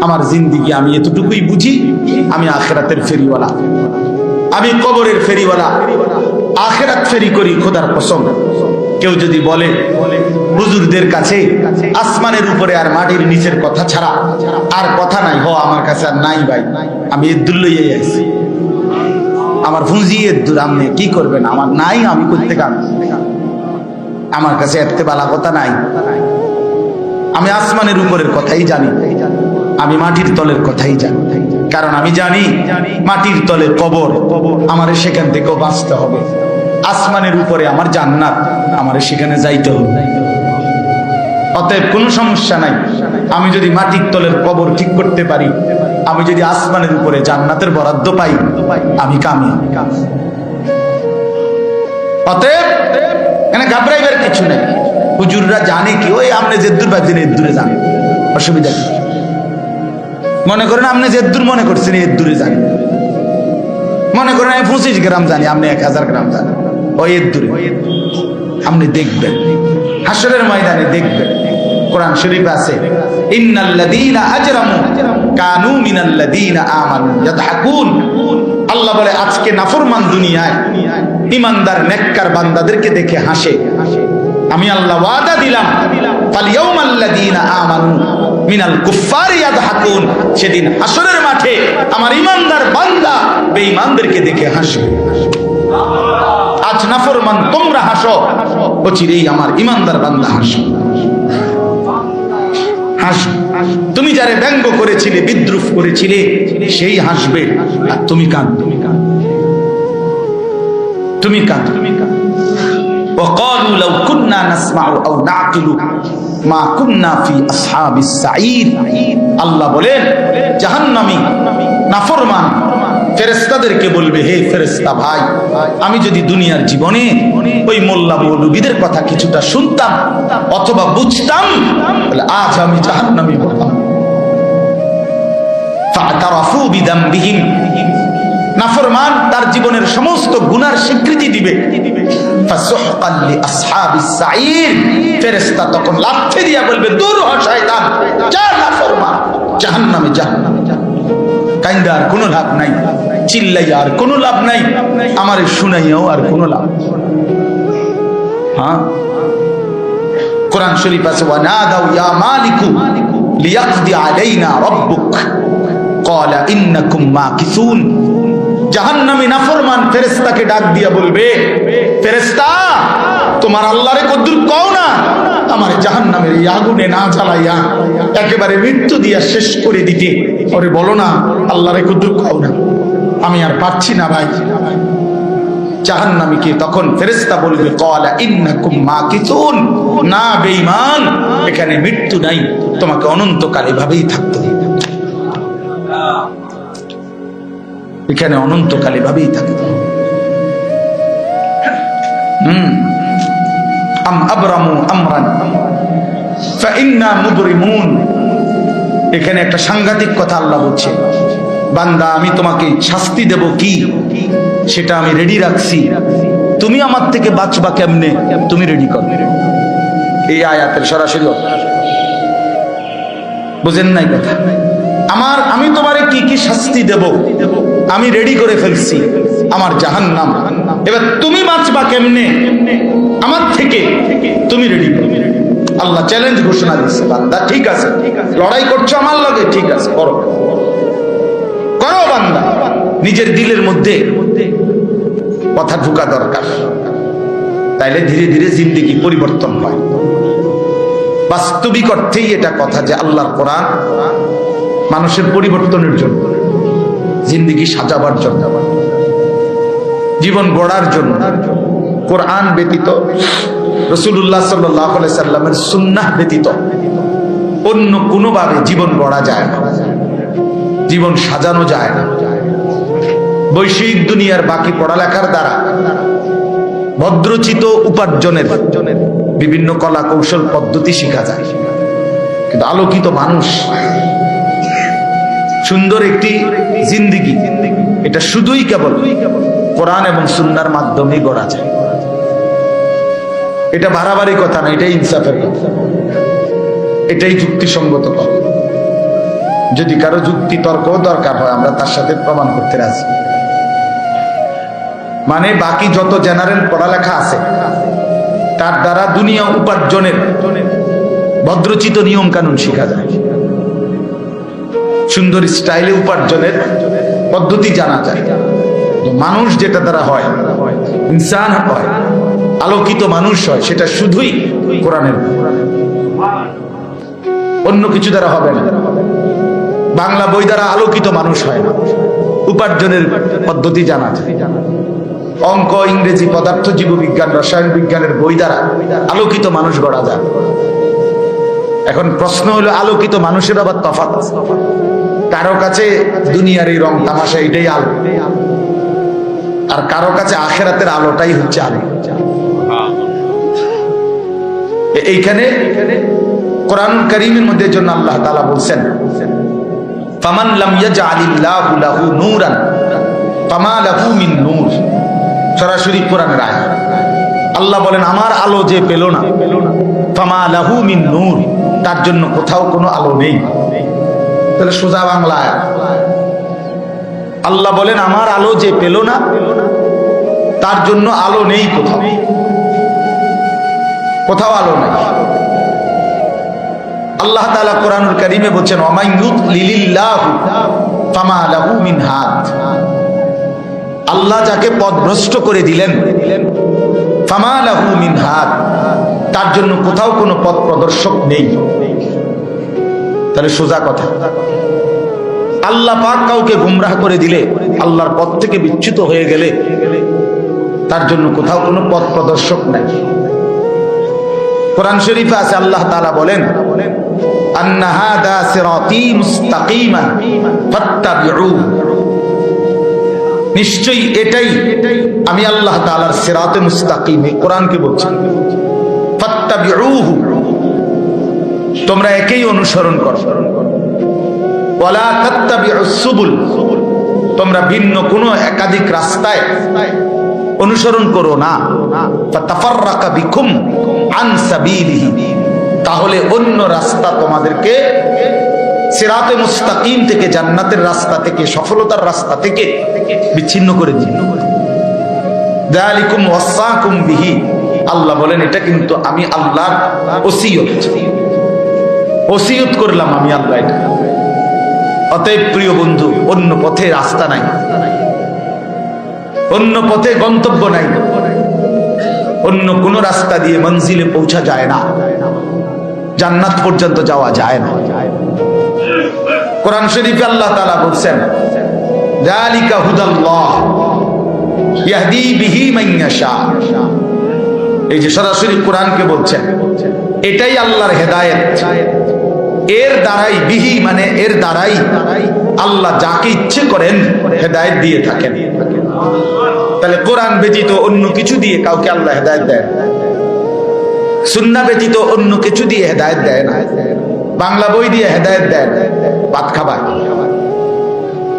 আমার জিন্দিগি আমি এতটুকুই বুঝি, আমি আখেরাতের ফেরিওয়ালা। আমি কবরের ফেরিওয়ালা। আখেরাত ফেরি করি খোদার কসম। কেউ যদি বলে, হুজুরদের কাছে আসমানের উপরে আর মাটির নিচের কথা ছাড়া আর কথা নাই, হ, আমার কাছে আর নাই ভাই। আমি লইয়াই আইছি। আমার ফুঁজি এদুর আপনি কি করবেন? আমার নাই, আমি করতে কান আমার কাছে এতে বালা কথা নাই। আমি আসমানের উপরের কথাই জানি। আমি মাটির তলের কথাই জানি। কারণ আমি জানি মাটির তলে কবর, আমার সেখান থেকেও বাঁচতে হবে। আসমানের উপরে আমার জান্নাত, আমার সেখানে যাইতে হবে। অতএব কোনো সমস্যা নাই। আমি যদি মাটির তলের কবর ঠিক করতে পারি, আমি যদি আসমানের উপরে জান্নাতের বরাদ্দ পাই, আমি কামি অতএব এখানে ঘাবড়াইবার কিছু নেই। হুজুররা জানে কি? ওই আপনি যে দূর ভাবছেন এর দূরে যান। অসুবিধা কি? মনে করেন আপনি যে দূর মনে করছেন এর দূরে যান মনে করেন আমি পঁচিশ গ্রাম জানি, আপনি এক হাজার গ্রাম জানেন। ওই এর দূরে আপনি দেখবেন। হাসরের ময়দানে দেখবেন। কোরআন শরীফ আছে আল্লাহ বলে, আজকে নাফরমান দুনিয়ায় ইমানদার নেককার বান্দাদেরকে দেখে হাসে। আমি আল্লাহ দিলাম মিনাল কুফফারি ইয়াদহাকুন সেদিন হাসরের মাঠে আমার ইমানদার বান্দা বেঈমানদেরকে দেখে হাসবে আজ নাফরমান তোমরা হাসো অচিরেই আমার ইমানদার বান্দা হাসো হাসো তুমি যারে ব্যঙ্গ করেছিলে বিদ্রুপ করেছিলে সেই হাসবে আর তুমি কাঁদ তুমি কাঁদ وقالوا لو كنا نسمع او نعقل মা কুন্নাফি সাঈদ। আল্লাহ বলেন, জাহান্নামী, নাফরমান ফেরেস্তাদেরকে বলবে, হে ফেরেস্তা ভাই, আমি যদি দুনিয়ার জীবনে ওই মোল্লা কথা কিছুটা শুনতাম অথবা বুঝতাম, তাহলে আজ আমি জাহান্নামী বলতাম নাফরমান তার জীবনের সমস্ত গুনার স্বীকৃতি দিবে। ফাসুহকান লিআসহাবিস সাঈর ফেরেশতা তখন লাথি দিয়া বলবে দূর হ শয়তান যা নাফরমান জাহান্নামে যা কাইন্দা আর কোনো লাভ নাই চিল্লাই আর কোনো লাভ নাই আমার শুনাইয়াও আর কোনো লাভ হ্যাঁ কোরআন শরীফ আছে ওয়ানাদাউ ইয়া মালিকু লিয়াকদি আলাইনা রাব্বুক ক্বালা ইন্নাকুম মাকিসুন জাহান্নামী নাফরমান ফেরেশতাকে ডাক দিয়া বলবে, ফেরেশতা, তোমার আল্লাহরে কদ্দুর কও না, আমার জাহান্নামের আগুনে না জ্বালাইয়া একেবারে মৃত্যু দিয়া শেষ করে দিতে। ওরে বলো না, আল্লাহরে কদ্দুর কও না। আমি আর পারছি না ভাই। জাহান্নামীকে তখন ফেরেশতা বলবে কলা ইন্নাকুম মাকিতুন। না, বেঈমান, এখানে মৃত্যু নাই, তোমাকে অনন্তকাল এভাবেই থাকতে হবে। এখানে অনন্তকাল ফাইন্না মুবরিমুন এখানে একটা সাংঘাতিক কথা আল্লাহ বলছে। বান্দা, আমি তোমাকে শাস্তি দেব কি? সেটা আমি রেডি রাখছি। তুমি আমার থেকে বাঁচবা কেমনে? তুমি রেডি কর। এই আয়াতের সরাসরি। বুঝেন নাই কথা? আমার, আমি তোমারে কি কি শাস্তি দেব? আমি রেডি করে ফেলছি আমার জাহান নাম এবার তুমি বাঁচবা কেমনে? আমার থেকে তুমি রেডি আল্লাহ চ্যালেঞ্জ ঘোষণা দিচ্ছে বান্দা, ঠিক আছে। লড়াই করছ আমার লগে, ঠিক আছে, করো। করো বান্দা। নিজের দিলের মধ্যে কথা ঢুকা দরকার। তাইলে ধীরে ধীরে জিন্দিগি পরিবর্তন হয়। বাস্তবিক অর্থেই এটা কথা যে আল্লাহর কোরআন মানুষের পরিবর্তনের জন্য। জিন্দিগি সাজাবার জন্য। জীবন গড়ার জন্য। কোরআন ব্যতীত রসুল্লাহ সাল্লাহ সাল্লামের সুন্নাহ ব্যতীত অন্য কোনোভাবে জীবন গড়া যায় না। জীবন সাজানো যায় না। বৈশ্বিক দুনিয়ার বাকি পড়ালেখার দ্বারা ভদ্রচিত উপার্জনের বিভিন্ন কলা কৌশল পদ্ধতি শেখা যায়। কিন্তু আলোকিত মানুষ সুন্দর একটি জিন্দিগি। এটা শুধুই কেবল কোরআন এবং সুন্নার মাধ্যমে গড়া যায়। এটা বাড়াবাড়ি কথা না, এটাই ইনসাফের কথা। এটাই যুক্তিসঙ্গত কথা। যদি কারও যুক্তি তর্ক দরকার হয়, আমরা তার সাথে প্রমাণ করতে রাজি। মানে বাকি যত জেনারেল পড়ালেখা আছে, তার দ্বারা দুনিয়া উপার্জনের ভদ্রচিত নিয়ম কানুন শেখা যায়। সুন্দর স্টাইলে উপার্জনের পদ্ধতি জানা যায়। মানুষ যেটা দ্বারা হয়, ইনসান হয়, আলোকিত মানুষ হয়, সেটা শুধুই কোরআনের অন্য কিছু দ্বারা হবে না। বাংলা বই দ্বারা আলোকিত মানুষ হয় না। উপার্জনের পদ্ধতি জানা যায়। অঙ্ক, ইংরেজি পদার্থ, জীববিজ্ঞান, রসায়ন বিজ্ঞানের বই দ্বারা আলোকিত মানুষ গড়া যায়। এখন প্রশ্ন হলো, আলোকিত মানুষের আবার আছে। কারও কাছে দুনিয়ার এই রং তামাশা এটাই আলো। আর কারও কাছে আখেরাতের আলোটাই হচ্ছে আলো। এইখানে কোরআন করিমের মধ্যে জন্য আল্লাহ তাআলা বলছেন আমার আলো যে পেল না তার জন্য কোথাও কোনো আলো নেই। তাহলে সোজা বাংলা আয়াত। আল্লাহ বলেন, আমার আলো যে পেল না, তার জন্য আলো নেই কোথাও। কোথাও আলো নেই। আল্লাহ তাআলা কোরআনুল কারীমে বলছেন আল্লাহ যাকে পথভ্রষ্ট করে দিলেন, ফামা লাহু মিন হাদ তার জন্য কোথাও কোনো পথ প্রদর্শক নেই। তাহলে সোজা কথা। আল্লাহ পাক কাউকে গুমরাহ করে দিলে, আল্লাহর পথ থেকে বিচ্যুত হয়ে গেলে, তার জন্য কোথাও কোনো পথ প্রদর্শক নাই। কোরআন শরীফে আছে, আল্লাহ তাআলা বলেন নিশ্চয়ই এটাই আমি আল্লাহ তাআলার সিরাতে মুস্তাকিম কোরআনকে বলছি। ফাত্তাবিউহু। তোমরা একেই অনুসরণ করো। তোমরা ভিন্ন কোনো একাধিক রাস্তায় অনুসরণ করো না। তাহলে অন্য রাস্তা তোমাদেরকে সিরাতে মুস্তাকিম থেকে, জান্নাতের রাস্তা থেকে, সফলতার রাস্তা থেকে বিচ্ছিন্ন করে দিন বিহি, আল্লাহ বলেন, এটা কিন্তু আমি আল্লাহর ওসিয়ত। ওসিয়ত করলাম আমি আল্লাহ এটা। অতএব প্রিয় বন্ধু, অন্য পথে রাস্তা নাই। অন্য পথে গন্তব্য নাই। অন্য কোন রাস্তা দিয়ে মঞ্জিলে পৌঁছা যায় না। জান্নাত পর্যন্ত যাওয়া যায় না। কোরআন শরীফে আল্লাহ তাআলা বলছেন মান ইয়াশা। এই যে সরাসরি কোরআনকে বলছেন, এটাই আল্লাহর হেদায়েত। এর দ্বারাই বিহি মানে এর দ্বারাই আল্লাহ যাকে ইচ্ছে করেন হেদায়েত দিয়ে থাকেন। তাহলে কোরআন ব্যতীত অন্য কিছু দিয়ে কাউকে আল্লাহ হেদায়েত দেয় সুন্না ব্যতীত অন্য কিছু দিয়ে হেদায়েত দেয় না। বাংলা বই দিয়ে হেদায়েত দেয় না, ভাত খাবার।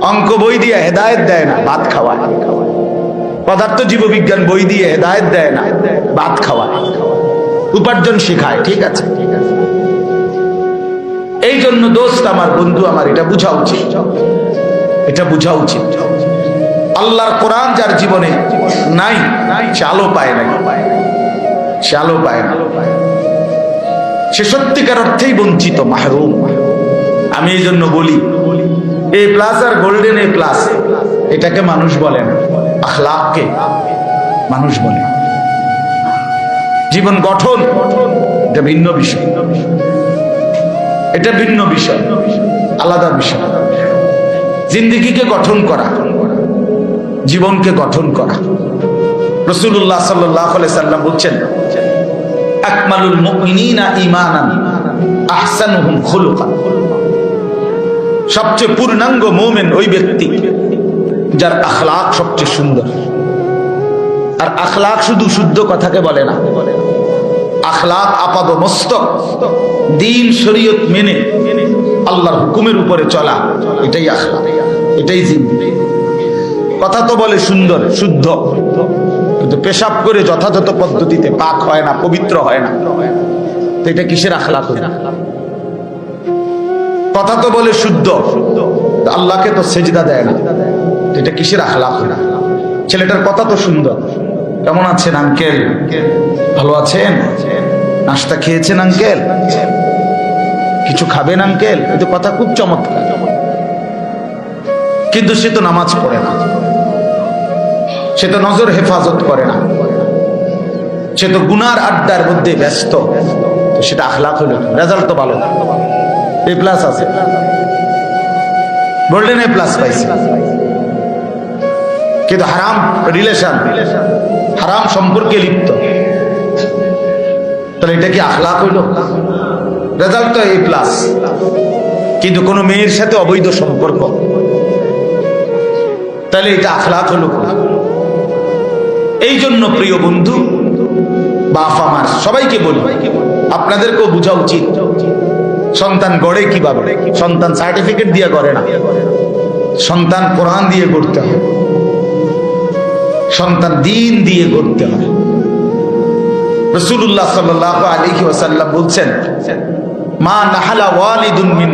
অঙ্ক বই দিয়ে হেদায়েত দেয় না, ভাত খাওয়ায়। পদার্থ জীববিজ্ঞান বই দিয়ে হেদায়েত দেয় না, ভাত খাওয়ায়। উপার্জন শেখায়, ঠিক আছে? এই জন্য দোস্ত আমার বন্ধু, আমার এটা বুঝা উচিত। এটা বুঝা উচিত। আল্লাহর কোরআন যার জীবনে নাই সে পায় নাই। সে পায় না। সে সত্যিকার অর্থেই বঞ্চিত, মাহরুম। আমি এই জন্য বলি, এ প্লাস আর গোল্ডেন এ প্লাস, এটাকে মানুষ বলে না, আখলাককে মানুষ বলে। জীবন গঠন, এটা ভিন্ন বিষয়। এটা ভিন্ন বিষয়, আলাদা বিষয়। জিন্দিগিকে গঠন করা, জীবনকে গঠন করা। রসুল্লাহ সাল্লাহ সাল্লাম বলছেন, আকমালুল সবচেয়ে পূর্ণাঙ্গ মুমিন ওই ব্যক্তি, যার আখলাক সবচেয়ে সুন্দর। আর আখলাক শুধু শুদ্ধ কথাকে বলে না আখলাক আপাদ মস্তক। দিন শরীয়ত মেনে আল্লাহর হুকুমের উপরে চলা, এটাই আখলাক, এটাই জিন্দি কথা তো বলে সুন্দর, শুদ্ধ। কিন্তু পেশাব করে যথাযথ পদ্ধতিতে পাক হয় না, পবিত্র হয় না। তো এটা কিসের আখলাক? কথা তো বলে শুদ্ধ আল্লাহকে তো সেজদা দেয় না। এটা কিসের আখলাখ না ছেলেটার কথা তো সুন্দর। কেমন আছেন, আঙ্কেল? ভালো আছেন? নাস্তা খেয়েছেন আঙ্কেল কিছু খাবেন আঙ্কেল কিন্তু কথা খুব চমৎকার। কিন্তু সে তো নামাজ পড়ে না। সে তো নজর হেফাজত করে না। সে তো গুনার আড্ডার মধ্যে ব্যস্ত। সেটা আখলাখ হলো রেজাল্ট তো ভালো এ প্লাস আছে। গোল্ডেন এ প্লাস পাইছে। কিন্তু হারাম রিলেশন হারাম সম্পর্কে লিপ্ত। তাহলে এটা কি আখলাখ হইল? রেজাল্ট তো এ প্লাস কিন্তু কোন মেয়ের সাথে অবৈধ সম্পর্ক। তাহলে এটা আখলাখ হলো এই জন্য প্রিয় বন্ধু, বাপ আমার, সবাইকে বলি, আপনাদেরকেও বোঝা উচিত। সন্তান গড়ে কীভাবে? সন্তান সার্টিফিকেট দিয়ে গড়ে না। সন্তান কোরআন দিয়ে গড়তে হয়। সন্তান দিন দিয়ে গড়তে হয়। রসুল্লাহ সাল্লাহ ওয়াসাল্লাম বলছেন, মা নাহালা ওয়ালিদুন মিন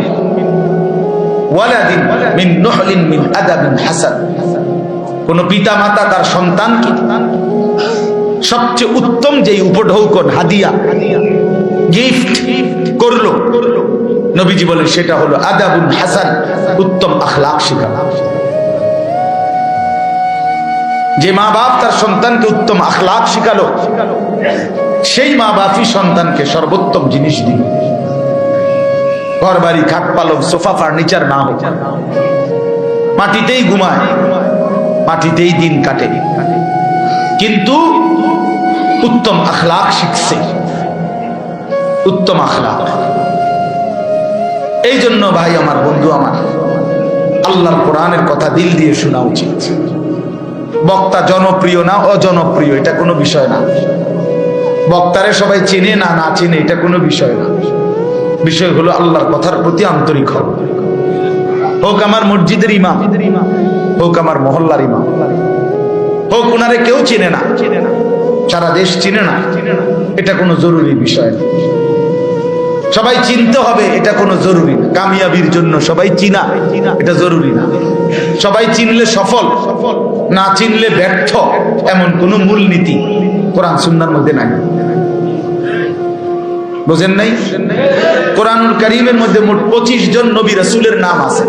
তার সন্তানকে সবচেয়ে উত্তম যেই উপঢৌকন হাদিয়া, গিফট করল, নবীজি বলেন, সেটা হলো আদাবুল হাসান, উত্তম আখলাক শিখানো যে মা বাপ তার সন্তানকে উত্তম আখলাক শিখালো সেই মা বাপই সন্তানকে সর্বোত্তম জিনিস দিল। ঘর বাড়ি খাট পালক সোফা ফার্নিচার না হোক। মাটিতেই ঘুমায়, মাটিতেই দিন কাটে। কিন্তু উত্তম আখলাক শিখছে। উত্তম আখলাক এই জন্য ভাই, আমার বন্ধু, আমার আল্লাহর কোরআনের কথা দিল দিয়ে শোনা উচিত। বক্তা জনপ্রিয় না অজনপ্রিয়, এটা কোনো বিষয় না। বক্তারে সবাই চেনে, না না চেনে, এটা কোনো বিষয় না। বিষয় হলো আল্লাহর কথার প্রতি আন্তরিক হব হোক আমার মসজিদের ইমাম, হোক আমার মহল্লার ইমাম, হোক ওনারে কেউ চেনে না, সারা দেশ চিনে না, এটা কোনো জরুরি বিষয় না। সবাই চিনতে হবে, এটা কোনো জরুরি না। কামিয়াবির জন্য সবাই চিনা, এটা জরুরি না। সবাই চিনলে সফল, না চিনলে ব্যর্থ, এমন কোনো মূলনীতি কোরআন সুন্নার মধ্যে নাই। বুঝেন নাই? কোরআনুল করিমের মধ্যে মোট পঁচিশ জন নবী রসুলের নাম আছে।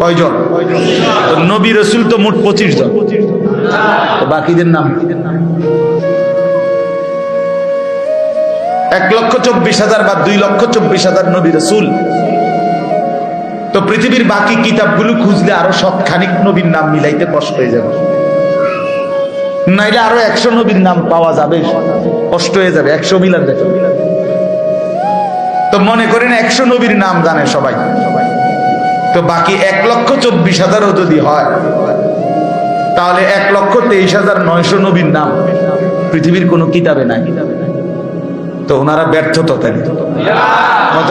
কয়জন? তো নবী রসুল তো মোট পঁচিশ জন। বাকিদের নাম এক লক্ষ চব্বিশ হাজার বা দুই লক্ষ চব্বিশ হাজার নবী রসুল। তো পৃথিবীর বাকি কিতাবগুলো খুঁজলে আরও সবখানিক নবীর নাম মিলাইতে কষ্ট হয়ে যাবে। নাইলে আরও একশো নবীর নাম পাওয়া যাবে, কষ্ট হয়ে যাবে, একশো মিলান দেখো। তো মনে করেন একশো নবীর নাম জানে সবাই। তো বাকি এক লক্ষ চব্বিশ হাজারও যদি হয়, তাহলে এক লক্ষ তেইশ হাজার নয়শো নবীর নাম পৃথিবীর কোনো কিতাবে নাই। তো ওনারা ব্যর্থ তো তাই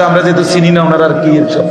আমরা যেহেতু চিনি না, ওনারা আর কি সব